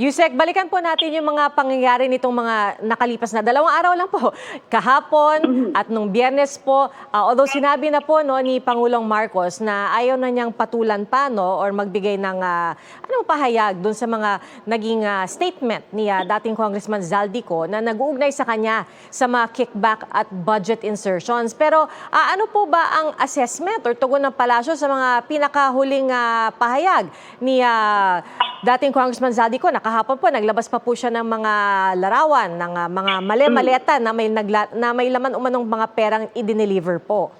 Yusek, balikan po natin yung mga pangyayari nitong mga nakalipas na dalawang araw lang po. Kahapon at nung biyernes po, ah, although sinabi na po no, ni Pangulong Marcos na ayaw na niyang patulan pa no, or magbigay ng ah, anong pahayag dun sa mga naging ah, statement ni ah, dating Congressman Zaldico na nag-uugnay sa kanya sa mga kickback at budget insertions. Pero ah, ano po ba ang assessment or tugon ng palasyo sa mga pinakahuling ah, pahayag ni ah, dating Congressman Zaldico? Nakahapon po, naglabas pa po siya ng mga larawan, ng ah, mga mali-maleta na may, nagla- na may laman umanong mga perang i-deliver po.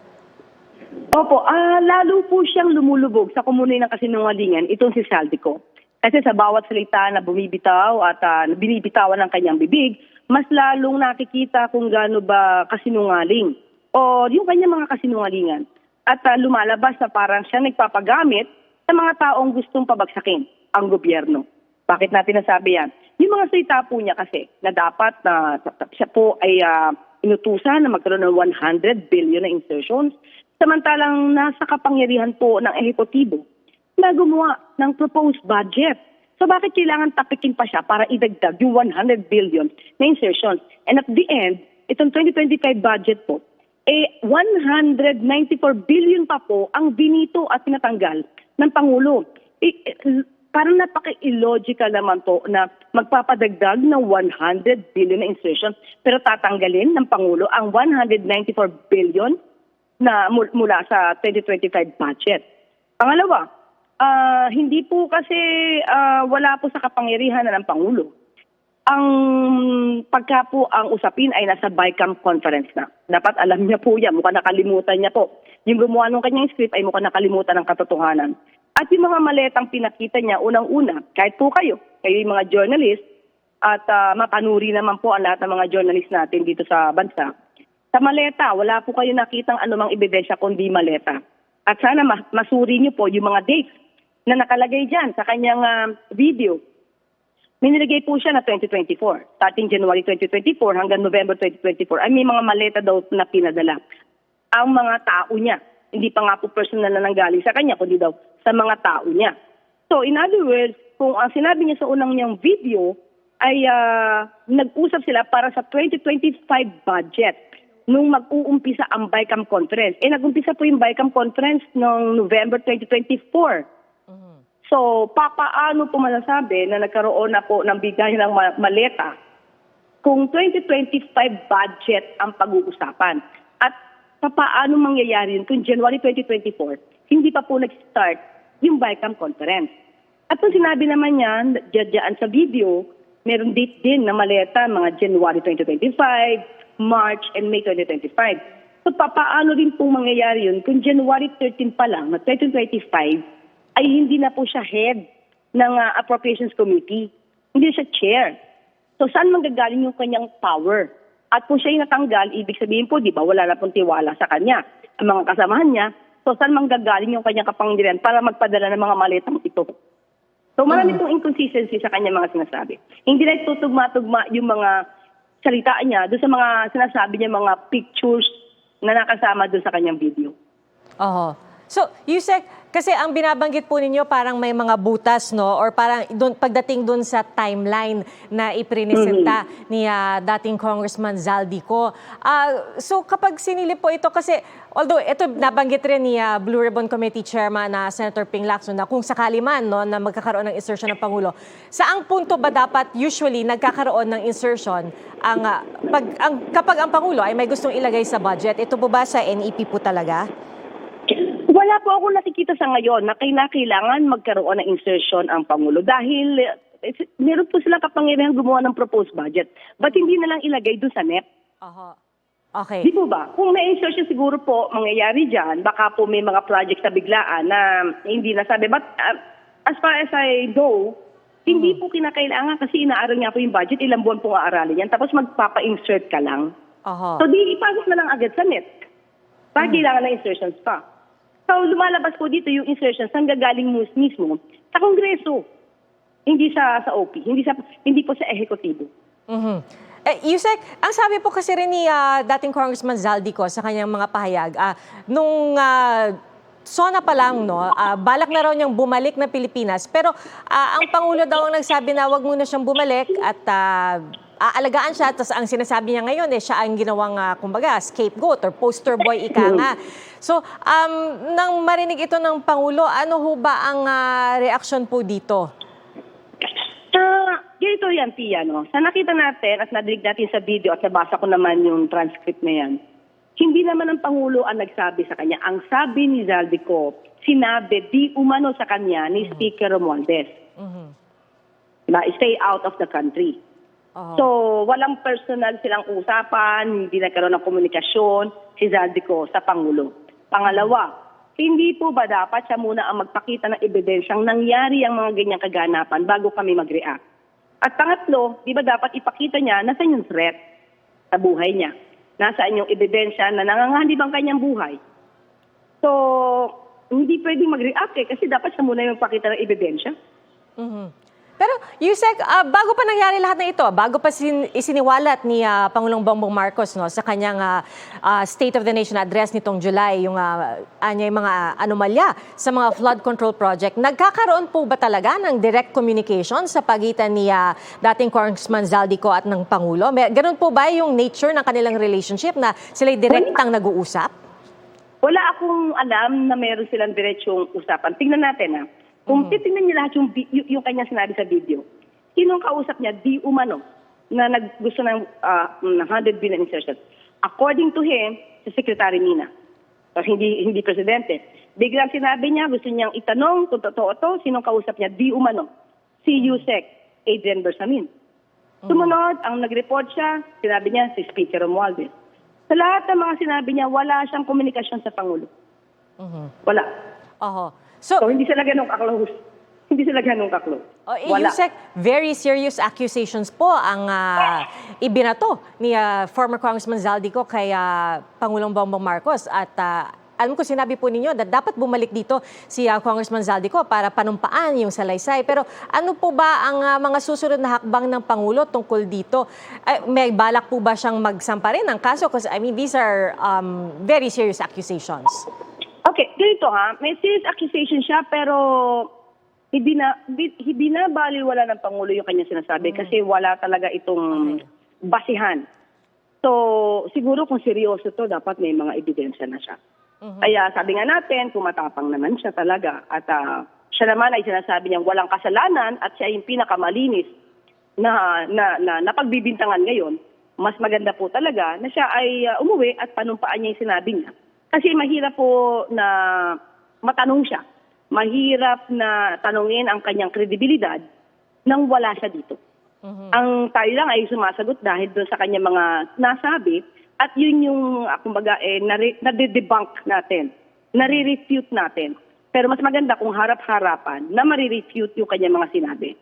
Opo, ah lalo po siyang lumulubog sa komunay ng kasinungalingan itong si Saldico. Kasi sa bawat salita na bumibitaw at ah, binibitawan ng kanyang bibig, mas lalong nakikita kung gaano ba kasinungaling o yung kanyang mga kasinungalingan. At ah, lumalabas na parang siya nagpapagamit sa mga taong gustong pabagsakin ang gobyerno. Bakit natin nasabi yan? Yung mga salita po niya kasi na dapat na siya po ay ah, inutusan na magkaroon ng 100 billion na insertions samantalang nasa kapangyarihan po ng ehekutibo na gumawa ng proposed budget. So bakit kailangan tapikin pa siya para idagdag yung 100 billion na insertions? And at the end, itong 2025 budget po, eh 194 billion pa po ang binito at tinatanggal ng Pangulo. Eh, eh, parang napaka-illogical naman po na magpapadagdag ng 100 billion na insertions pero tatanggalin ng Pangulo ang 194 billion na mul- mula sa 2025 budget. Pangalawa, ah, hindi po kasi ah, wala po sa kapangyarihan na ng Pangulo. Ang pagka po ang usapin ay nasa BICAM conference na. Dapat alam niya po yan, mukhang nakalimutan niya po. Yung gumawa ng kanyang script ay mukhang nakalimutan ng katotohanan. At yung mga maletang pinakita niya, unang-una, kahit po kayo, kayo yung mga journalist, at ah, mapanuri naman po ang lahat ng mga journalist natin dito sa bansa. Sa maleta, wala po kayo nakitang anumang ebidensya kundi maleta. At sana ma- masuri niyo po yung mga dates na nakalagay dyan sa kanyang ah, video. May nilagay po siya na 2024. Starting January 2024 hanggang November 2024 ay may mga maleta daw na pinadala. Ang mga tao niya. Hindi pa nga po personal na nanggaling sa kanya, kundi daw sa mga tao niya. So in other words, kung ang sinabi niya sa unang niyang video ay ah, nag-usap sila para sa 2025 budget nung mag-uumpisa ang BICAM conference. Eh nag-umpisa po yung BICAM conference noong November 2024. So, papaano po masasabi na nagkaroon na po ng bigay ng ma- maleta kung 2025 budget ang pag-uusapan? At papaano mangyayari yun kung January 2024, hindi pa po nag-start yung BICAM conference? At kung sinabi naman niya, dyan sa video, meron date din na maleta mga January 2025, March, and May 2025. So papaano rin pong mangyayari yun kung January 13 pa lang na 2025 ay hindi na po siya head ng ah, Appropriations Committee. Hindi siya chair. So saan manggagaling yung kanyang power? At kung siya yung natanggal, ibig sabihin po, di ba, wala na pong tiwala sa kanya. Ang mga kasamahan niya, so saan manggagaling yung kanyang kapangyarihan para magpadala ng mga maletang ito? So marami pong inconsistency sa kanyang mga sinasabi. Hindi na tutugma-tugma yung mga salita niya doon sa mga sinasabi niya mga pictures na nakasama doon sa kanyang video. Oho. So, Yusek, kasi ang binabanggit po ninyo parang may mga butas, no? Or parang dun, pagdating dun sa timeline na iprinisenta ni ah, dating Congressman Zaldico. Ah, so, kapag sinilip po ito, kasi although ito nabanggit rin ni ah, Blue Ribbon Committee Chairman na Senator Ping Lacson na kung sakali man no, na magkakaroon ng insertion ng Pangulo, saang punto ba dapat usually nagkakaroon ng insertion ang, ah, pag, ang kapag ang Pangulo ay may gustong ilagay sa budget? Ito po ba sa NEP po talaga? Wala po ako nakikita sa ngayon na kailangan magkaroon ng insertion ang Pangulo dahil eh, meron po silang kapangyarihan gumawa ng proposed budget. Ba't hindi na lang ilagay doon sa NEP? Oho. Okay. Di po ba? Kung may insertion siguro po mangyayari dyan, baka po may mga projects na biglaan na hindi nasabi. But uh, as far as I know, hindi po kinakailangan kasi inaaral niya po yung budget, ilang buwan po aaralin yan, tapos magpapa-insert ka lang. Oho. So di ipasok na lang agad sa NEP. Bakit kailangan ng insertions pa? So lumalabas po dito yung insertions ang gagaling mismo sa Kongreso. Hindi sa sa OP, hindi sa hindi po sa ehekutibo. Mhm. Eh, Yusek, ang sabi po kasi rin ni ah, dating Congressman Zaldico sa kanyang mga pahayag, ah, nung ah, SONA pa lang, no, ah, balak na raw niyang bumalik na Pilipinas. Pero ah, ang Pangulo daw ang nagsabi na wag muna siyang bumalik at ah, aalagaan siya. Tapos ang sinasabi niya ngayon, eh, siya ang ginawang, ah, kumbaga, scapegoat or poster boy, ika nga. So, um, nang marinig ito ng Pangulo, ano ho ba ang ah, reaksyon po dito? Ah, ganito yan, Tia, no? Sa nakita natin at nadinig natin sa video at nabasa ko naman yung transcript na yan, hindi naman ang Pangulo ang nagsabi sa kanya. Ang sabi ni Zaldico, sinabi di umano sa kanya ni Speaker Romualdez. Mhm. Diba? Stay out of the country. So, walang personal silang usapan, hindi nagkaroon ng komunikasyon si Zaldico sa Pangulo. Pangalawa, hindi po ba dapat siya muna ang magpakita ng ebidensyang nangyari ang mga ganyang kaganapan bago kami mag-react? At pangatlo, di ba dapat ipakita niya nasaan yung threat sa buhay niya? Nasaan yung ebidensya na nanganganib ang kanyang buhay? So, hindi pwedeng mag-react eh, kasi dapat siya muna yung pakita ng ebidensya. Mhm. Pero Yusek, ah, bago pa nangyari lahat na ito, bago pa sin- isiniwalat ni ah, Pangulong Bongbong Marcos no sa kanyang ah, ah, State of the Nation address nitong July, yung ah, anya yung mga anomalya sa mga flood control project, nagkakaroon po ba talaga ng direct communication sa pagitan ni ah, dating Congressman Zaldico at ng Pangulo? May, ganun po ba yung nature ng kanilang relationship na sila'y direktang nag-uusap? Wala akong alam na meron silang diretsong usapan. Tingnan natin ha. Kung titingnan niyo lahat yung, yung, yung kanya sinabi sa video, sinong kausap niya, di umano, na nag, gusto ng ah, ng 100 billion insertion. According to him, sa Secretary Mina, so, hindi, hindi presidente. Biglang sinabi niya, gusto niyang itanong kung totoo to, sinong kausap niya, di umano, si Yusek Adrian Bersamin. Sumunod, ang nag-report siya, sinabi niya si Speaker Romualdez. Sa lahat ng mga sinabi niya, wala siyang komunikasyon sa Pangulo. Mhm. Wala. Oho. So, So, hindi sila ganun kaklose. Hindi sila ganun kaklose. Oh, eh, Wala. Yusek, very serious accusations po ang ah, ibinato ni ah, former Congressman Zaldico kay ah, Pangulong Bongbong Marcos. At ah, alam ko sinabi po ninyo na dapat bumalik dito si ah, Congressman Zaldico para panumpaan yung salaysay. Pero ano po ba ang ah, mga susunod na hakbang ng Pangulo tungkol dito? Eh, may balak po ba siyang magsampa rin ng kaso? Because I mean, these are um, very serious accusations. Okay, ganito ha. May serious accusation siya pero hindi na hindi, hindi na baliwala ng Pangulo yung kanya sinasabi kasi wala talaga itong basihan. So, siguro kung seryoso to, dapat may mga ebidensya na siya. Kaya sabi nga natin, kumatapang naman siya talaga. At ah, siya naman ay sinasabi niyang walang kasalanan at siya yung pinakamalinis na, na, na napagbibintangan ngayon. Mas maganda po talaga na siya ay ah, umuwi at panumpaan niya yung sinabi niya. Kasi mahirap po na matanong siya. Mahirap na tanungin ang kanyang kredibilidad nang wala siya dito. Ang tayo lang ay sumasagot dahil doon sa kanyang mga nasabi at yun yung, ah, kumbaga, eh, nade-debunk natin, nare-refute natin. Pero mas maganda kung harap-harapan na marirefute yung kanyang mga sinabi.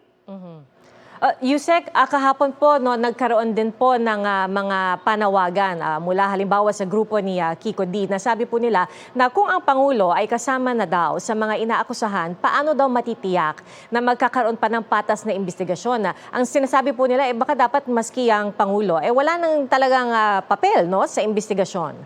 Uh, Yusek, ah, kahapon po no, nagkaroon din po ng ah, mga panawagan ah, mula halimbawa sa grupo ni ah, Kiko D. Nasabi po nila na kung ang Pangulo ay kasama na daw sa mga inaakusahan, paano daw matitiyak na magkakaroon pa ng patas na investigasyon? Na ang sinasabi po nila, eh baka dapat maski ang Pangulo, eh wala nang talagang ah, papel no, sa investigasyon.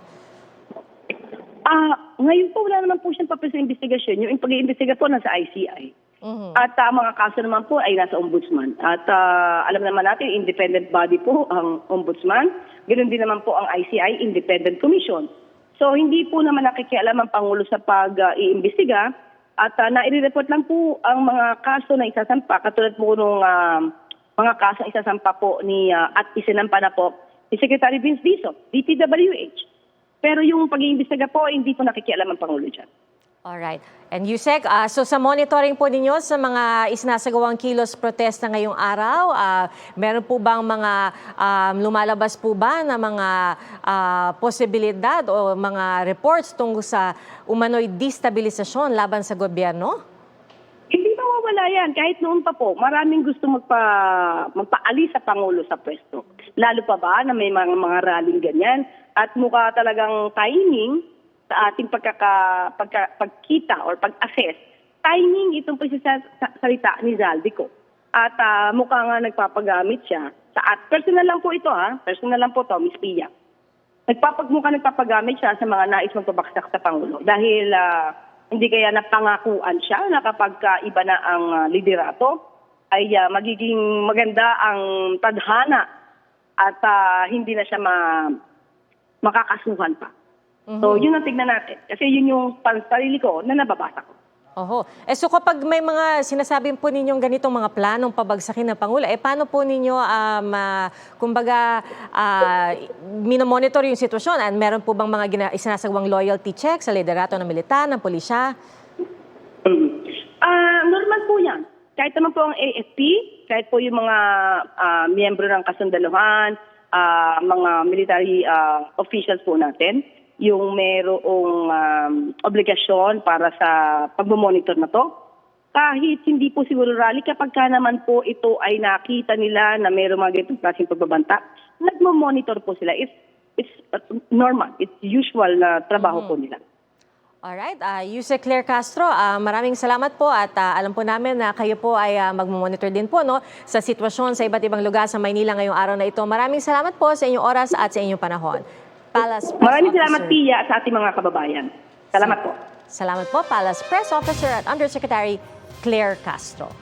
Ah, ngayon po wala naman po siyang papel sa investigasyon. Yung pag-iimbestiga po nasa ICI. Mhm. At ah, mga kaso naman po ay nasa ombudsman. At ah, alam naman natin, independent body po ang ombudsman. Ganoon din naman po ang ICI, Independent Commission. So hindi po naman nakikialam ang Pangulo sa pag-iimbestiga. At uh, nai-report lang po ang mga kaso na isasampa. Katulad po nung ah, mga kaso na isasampa po ni, ah, at isinampa na po ni Secretary Vince Dizon, DPWH. Pero yung pag-iimbestiga po, hindi po nakikialam ang Pangulo dyan. Alright. And Yusek, ah, so sa monitoring po ninyo sa mga isinasagawang kilos protesta ngayong araw, ah, meron po bang mga um, lumalabas po ba na mga ah, posibilidad o mga reports tungkol sa umano'y destabilisasyon laban sa gobyerno? Hindi mawawala yan. Kahit noon pa po, maraming gusto magpa, magpaalis sa Pangulo sa pwesto. Lalo pa ba na may mga, mga rallying ganyan. At mukha talagang timing sa ating pagkaka, pagka, pagkita or pag-assess. Timing itong salita ni Zaldico. At ah, mukha nga nagpapagamit siya. Sa, at personal lang po ito ha. Personal lang po to, Miss Pia. Nagpapagmukha nagpapagamit siya sa mga nais magpabaksak sa Pangulo. Dahil ah, hindi kaya napangakuan siya na kapag ka iba na ang ah, liderato, ay ah, magiging maganda ang tadhana at ah, hindi na siya ma makakasuhan pa. So, yun ang tignan natin. Kasi yun yung pansarili ko na nababasa ko. Oho. Eh so kapag may mga sinasabi po ninyong ganitong mga planong pabagsakin ng Pangulo, eh paano po ninyo, um, ah, kumbaga, ah, minomonitor yung sitwasyon? At meron po bang mga gina- isinasagawang loyalty check sa liderato ng militar, ng pulisya? Mm. Ah, normal po 'yan. Kahit naman po ang AFP, kahit po yung mga ah, miyembro ng kasundaluhan, ah, mga military ah, officials po natin, yung merong um, obligasyon para sa pagmamonitor na to. Kahit hindi po siguro rally, kapag ka naman po ito ay nakita nila na mayroong mga ganitong klaseng pagbabanta, nagmamonitor po sila. It's, it's uh, normal. It's usual na trabaho po nila. Alright, uh, Yuse Claire Castro, ah, maraming salamat po at ah, alam po namin na kayo po ay uh, magmamonitor din po no, sa sitwasyon sa iba't ibang lugar sa Maynila ngayong araw na ito. Maraming salamat po sa inyong oras at sa inyong panahon. Palace Press Maraming salamat, Officer. Pia, sa ating mga kababayan. Salamat po. Salamat po, Palace Press Officer at Undersecretary Claire Castro.